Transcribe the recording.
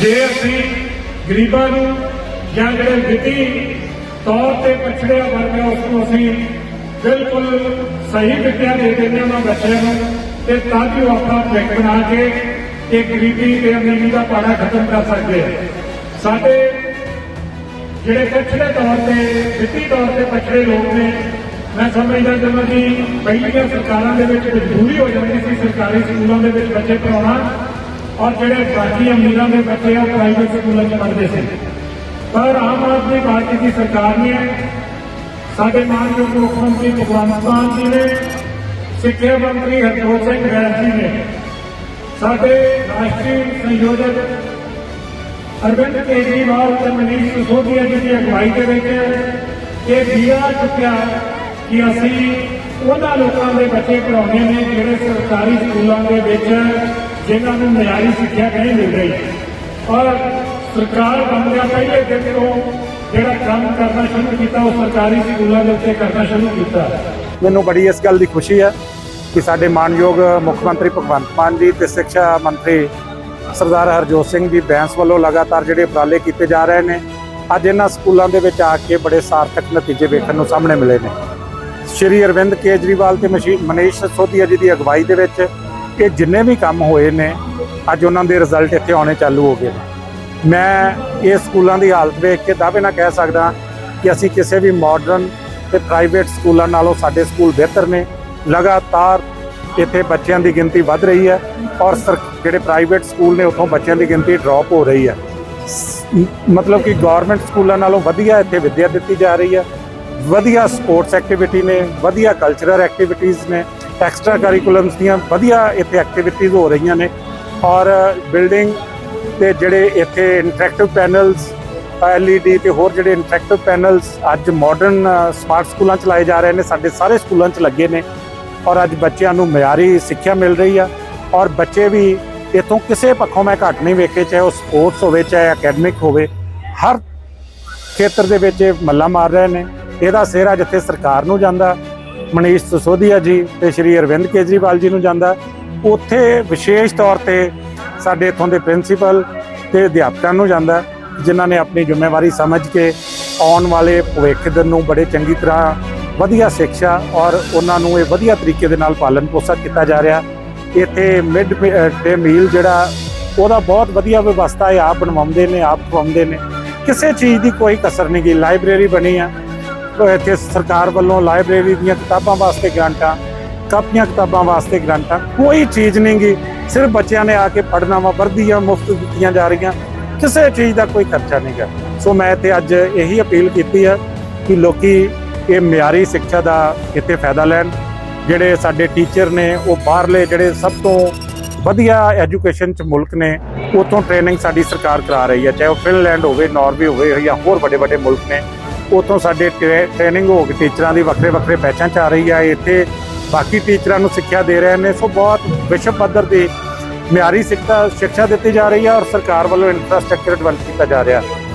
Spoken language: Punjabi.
ਜੇ ਅਸੀਂ ਗਰੀਬਾਂ ਨੂੰ ਜਾਂ ਜਿਹੜੇ ਵਿੱਤੀ ਤੌਰ ਤੇ ਪਛੜਿਆ ਵਰਗ ਹੈ ਉਸ ਨੂੰ ਅਸੀਂ ਬਿਲਕੁਲ ਸਹੀ ਵਿਦਿਆ ਦੇ ਦਿੰਦੇ ਹਾਂ ਉਹਨਾਂ ਬੱਚਿਆਂ ਨੂੰ, ਤੇ ਤਾਂ ਕਿ ਉਹ ਆਪਣਾ ਭਵਿੱਖ ਬਣਾ ਕੇ ਇਹ ਗਰੀਬੀ ਤੇ ਅਮੀਰੀ ਦਾ ਪਾੜਾ ਖਤਮ ਕਰ ਸਕਦੇ ਆ ਸਾਡੇ ਜਿਹੜੇ ਪਛੜੇ ਤੌਰ ਤੇ, ਵਿੱਤੀ ਤੌਰ ਤੇ ਪਛੜੇ ਲੋਕ ਨੇ, ਮੈਂ ਸਮਝਦਾ ਜਦੋਂ ਕਿ ਪਹਿਲੀਆਂ ਸਰਕਾਰਾਂ ਦੇ ਵਿੱਚ ਮਜਬੂਰੀ ਹੋ ਜਾਂਦੀ ਸੀ, ਸਰਕਾਰੀ ਸਕੂਲਾਂ ਦੇ ਵਿੱਚ ਬੱਚੇ ਪੜਾਉਣਾ ਔਰ ਜਿਹੜੇ ਬਾਕੀ ਅਮੀਰਾਂ ਦੇ ਬੱਚੇ ਆ ਉਹ ਪ੍ਰਾਈਵੇਟ ਸਕੂਲਾਂ 'ਚ ਪੜ੍ਹਦੇ ਸੀ ਪਰ ਆਮ ਆਦਮੀ ਪਾਰਟੀ ਦੀ ਸਰਕਾਰ ਨੇ ਸਾਡੇ ਮਾਨਯੋਗ ਮੁੱਖ ਮੰਤਰੀ ਭਗਵੰਤ ਮਾਨ ਜੀ ਨੇ ਸਿੱਖਿਆ ਮੰਤਰੀ ਹਰਜੋਤ ਸਿੰਘ ਵੈਦ ਜੀ ਨੇ ਸਾਡੇ ਰਾਸ਼ਟਰੀ ਸੰਯੋਜਕ ਅਰਵਿੰਦ ਕੇਜਰੀਵਾਲ ਤੇ ਮਨੀਸ਼ ਸਿਸੋਦੀਆ ਜੀ ਦੀ ਅਗਵਾਈ ਦੇ ਵਿੱਚ ਇਹ ਵੀਰਾ ਚੁੱਕਿਆ ਕਿ ਅਸੀਂ ਉਹਨਾਂ ਲੋਕਾਂ ਦੇ ਬੱਚੇ ਪੜਾਉਣੇ ਨੇ ਜਿਹੜੇ ਸਰਕਾਰੀ ਸਕੂਲਾਂ ਦੇ ਵਿੱਚ ਜਿਨ੍ਹਾਂ ਨੂੰ ਮਿਆਰੀ ਸਿੱਖਿਆ ਨਹੀਂ ਮਿਲ ਰਹੀ। ਔਰ ਸਰਕਾਰ ਬਣਦਿਆਂ ਪਹਿਲੇ ਦਿਨ ਤੋਂ ਜਿਹੜਾ ਕੰਮ ਕਰਨਾ ਸ਼ੁਰੂ ਕੀਤਾ, ਉਹ ਸਰਕਾਰੀ ਸਕੂਲਾਂ ਦੇ ਉੱਤੇ ਕਰਨਾ ਸ਼ੁਰੂ ਕੀਤਾ। ਮੈਨੂੰ ਬੜੀ ਇਸ ਗੱਲ ਦੀ ਖੁਸ਼ੀ ਹੈ ਕਿ ਸਾਡੇ ਮਾਨਯੋਗ ਮੁੱਖ ਮੰਤਰੀ ਭਗਵੰਤ ਮਾਨ ਜੀ ਤੇ ਸਿੱਖਿਆ ਮੰਤਰੀ ਸਰਦਾਰ ਹਰਜੋਤ ਸਿੰਘ ਜੀ ਬੈਂਸ ਵੱਲੋਂ ਲਗਾਤਾਰ ਜਿਹੜੇ ਉਪਰਾਲੇ ਕੀਤੇ ਜਾ ਰਹੇ ਨੇ, ਅੱਜ ਇਹਨਾਂ ਸਕੂਲਾਂ ਦੇ ਵਿੱਚ ਆ ਕੇ ਬੜੇ ਸਾਰਥਕ ਨਤੀਜੇ ਵੇਖਣ ਨੂੰ ਸਾਹਮਣੇ ਮਿਲੇ ਨੇ। ਸ਼੍ਰੀ ਅਰਵਿੰਦ ਕੇਜਰੀਵਾਲ ਤੇ ਮਸ਼ੀ- ਮਨੀਸ਼ ਸਿਸੋਦੀਆ ਜੀ ਦੀ ਅਗਵਾਈ ਦੇ ਵਿੱਚ ਕਿ ਜਿੰਨੇ ਵੀ ਕੰਮ ਹੋਏ ਨੇ, ਅੱਜ ਉਹਨਾਂ ਦੇ ਰਿਜ਼ਲਟ ਇੱਥੇ ਆਉਣੇ ਚਾਲੂ ਹੋ ਗਏ ਨੇ। ਮੈਂ ਇਹ ਸਕੂਲਾਂ ਦੀ ਹਾਲਤ ਵੇਖ ਕੇ ਦਾਅਵੇ ਨਾਲ ਕਹਿ ਸਕਦਾ ਕਿ ਅਸੀਂ ਕਿਸੇ ਵੀ ਮਾਡਰਨ ਤੇ ਪ੍ਰਾਈਵੇਟ ਸਕੂਲਾਂ ਨਾਲੋਂ ਸਾਡੇ ਸਕੂਲ ਬਿਹਤਰ ਨੇ। ਲਗਾਤਾਰ ਇੱਥੇ ਬੱਚਿਆਂ ਦੀ ਗਿਣਤੀ ਵੱਧ ਰਹੀ ਹੈ ਔਰ ਸਰ- ਜਿਹੜੇ ਪ੍ਰਾਈਵੇਟ ਸਕੂਲ ਨੇ, ਉੱਥੋਂ ਬੱਚਿਆਂ ਦੀ ਗਿਣਤੀ ਡ੍ਰੌਪ ਹੋ ਰਹੀ ਹੈ। ਸ- ਮਤਲਬ ਕਿ ਗਵਰਨਮੈਂਟ ਸਕੂਲਾਂ ਨਾਲੋਂ ਵਧੀਆ ਇੱਥੇ ਵਿੱਦਿਆ ਦਿੱਤੀ ਜਾ ਰਹੀ ਹੈ। ਵਧੀਆ ਸਪੋਰਟਸ ਐਕਟੀਵਿਟੀ ਨੇ, ਵਧੀਆ ਕਲਚਰਲ ਐਕਟੀਵਿਟੀਜ਼ ਨੇ। ਐਕਸਟਰਾ ਕਰਿਕੂਲਮਸ ਦੀਆਂ ਵਧੀਆ ਇੱਥੇ ਐਕਟੀਵਿਟੀਜ਼ ਹੋ ਰਹੀਆਂ ਨੇ ਔਰ ਬਿਲਡਿੰਗ ਤੇ ਜਿਹੜੇ ਇੱਥੇ ਇੰਟਰੈਕਟਿਵ ਪੈਨਲਸ LED ਤੇ ਹੋਰ ਜਿਹੜੇ ਇੰਟਰੈਕਟਿਵ ਪੈਨਲਸ ਅੱਜ ਮਾਡਰਨ ਸਮਾਰਟ ਸਕੂਲਾਂ ਚ ਲਾਏ ਜਾ ਰਹੇ ਨੇ, ਸਾਡੇ ਸਾਰੇ ਸਕੂਲਾਂ ਚ ਲੱਗੇ ਨੇ ਔਰ ਅੱਜ ਬੱਚਿਆਂ ਨੂੰ ਮਿਆਰੀ ਸਿੱਖਿਆ ਮਿਲ ਰਹੀ ਆ ਔਰ ਬੱਚੇ ਵੀ ਇਥੋਂ ਕਿਸੇ ਪੱਖੋਂ ਮੈਂ ਘੱਟ ਨਹੀਂ ਵੇਖੇ, ਚਾਹੇ ਉਹ ਸਪੋਰਟਸ ਹੋਵੇ, ਚਾਹੇ ਅਕੈਡਮਿਕ ਹੋਵੇ, ਹਰ ਖੇਤਰ ਦੇ ਵਿੱਚ ਇਹ ਮੱਲਾ ਮਾਰ ਰਹੇ ਨੇ। ਇਹਦਾ ਸਿਹਰਾ ਜਿੱਥੇ ਸਰਕਾਰ ਨੂੰ ਜਾਂਦਾ ਮਨੀਸ਼ ਸਸੋਦੀਆ ਜੀ ਤੇ ਸ਼੍ਰੀ ਅਰਵਿੰਦ ਕੇਜਰੀਵਾਲ ਜੀ ਨੂੰ ਜਾਂਦਾ। ਉੱਥੇ ਵਿਸ਼ੇਸ਼ ਤੌਰ ਤੇ ਸਾਡੇ ਇਥੋਂ ਦੇ ਪ੍ਰਿੰਸੀਪਲ ਤੇ ਅਧਿਆਪਕਾਂ ਨੂੰ ਜਾਂਦਾ, ਜਿਨ੍ਹਾਂ ਨੇ ਆਪਣੀ ਜ਼ਿੰਮੇਵਾਰੀ ਸਮਝ ਕੇ ਆਉਣ ਵਾਲੇ ਭਵਿੱਖ ਦਿਨ ਨੂੰ ਬੜੇ ਚੰਗੀ ਤਰ੍ਹਾਂ ਵਧੀਆ ਸਿੱਖਿਆ ਔਰ ਉਹਨਾਂ ਨੂੰ ਇਹ ਵਧੀਆ ਤਰੀਕੇ ਦੇ ਨਾਲ ਪਾਲਣ ਪੋਸ਼ਣ ਕੀਤਾ ਜਾ ਰਿਹਾ। ਇੱਥੇ ਮਿਡ ਡੇ ਮੀਲ ਜਿਹੜਾ, ਉਹਦਾ ਬਹੁਤ ਵਧੀਆ ਵਿਵਸਥਾ ਹੈ ਆਪ ਬਣਵਾਉਂਦੇ ਨੇ, ਆਪ ਖਵਾਉਂਦੇ ਨੇ। ਕਿਸੇ ਚੀਜ਼ ਦੀ ਕੋਈ ਕਸਰ ਨਹੀਂ ਗਈ ਲਾਇਬ੍ਰੇਰੀ ਬਣੀ ਆ। ਇੱਥੇ ਸਰਕਾਰ ਵੱਲੋਂ ਲਾਇਬ੍ਰੇਰੀ ਦੀਆਂ ਕਿਤਾਬਾਂ ਵਾਸਤੇ ਗ੍ਰਾਂਟਾਂ, ਕਾਪੀਆਂ ਕਿਤਾਬਾਂ ਵਾਸਤੇ ਗ੍ਰਾਂਟਾਂ, ਕੋਈ ਚੀਜ਼ ਨਹੀਂ ਗੀ। ਸਿਰਫ ਬੱਚਿਆਂ ਨੇ ਆ ਕੇ ਪੜ੍ਹਨਾ ਵਾ ਵਰਦੀਆਂ ਮੁਫਤ ਦਿੱਤੀਆਂ ਜਾ ਰਹੀਆਂ। ਕਿਸੇ ਚੀਜ਼ ਦਾ ਕੋਈ ਖਰਚਾ ਨਹੀਂ ਗਾ। ਸੋ ਮੈਂ ਇੱਥੇ ਅੱਜ ਇਹੀ ਅਪੀਲ ਕੀਤੀ ਹੈ ਕਿ ਲੋਕੀ ਇਹ ਮਿਆਰੀ ਸਿੱਖਿਆ ਦਾ ਇੱਥੇ ਫਾਇਦਾ ਲੈਣ। ਜਿਹੜੇ ਸਾਡੇ ਟੀਚਰ ਨੇ, ਉਹ ਬਾਹਰਲੇ ਜਿਹੜੇ ਸਭ ਤੋਂ ਵਧੀਆ ਐਜੂਕੇਸ਼ਨ ਚ ਮੁਲਕ ਨੇ ਉਤੋਂ ਟ੍ਰੇਨਿੰਗ ਸਾਡੀ ਸਰਕਾਰ ਕਰਾ ਰਹੀ ਹੈ। ਚਾਹੇ ਉਹ ਫਿਨਲੈਂਡ ਹੋਵੇ, ਨਾਰਵੇ ਹੋਵੇ ਜਾਂ ਹੋਰ ਵੱਡੇ ਵੱਡੇ ਮੁਲਕ ਨੇ ਉਤੋਂ ਸਾਡੇ ਟ੍ਰੇਨਿੰਗ ਹੋ ਕੇ ਟੀਚਰਾਂ ਦੀ ਵੱਖਰੇ ਵੱਖਰੇ ਬੈਚਾਂ ਚ ਆ ਰਹੀ ਹੈ ਇੱਥੇ ਬਾਕੀ ਟੀਚਰਾਂ ਨੂੰ ਸਿੱਖਿਆ ਦੇ ਰਹੇ ਨੇ, ਸੋ ਬਹੁਤ ਵਿਸ਼ਵ ਪੱਧਰ ਦੀ ਮਿਆਰੀ ਸਿੱਖਿਆ ਸਿੱਖਿਆ ਦਿੱਤੀ ਜਾ ਰਹੀ ਹੈ ਔਰ ਸਰਕਾਰ ਵੱਲੋਂ ਇਨਫਰਾਸਟ੍ਰਕਚਰ ਡਿਵੈਲਪ ਕੀਤਾ ਜਾ ਰਿਹਾ। ਹੈ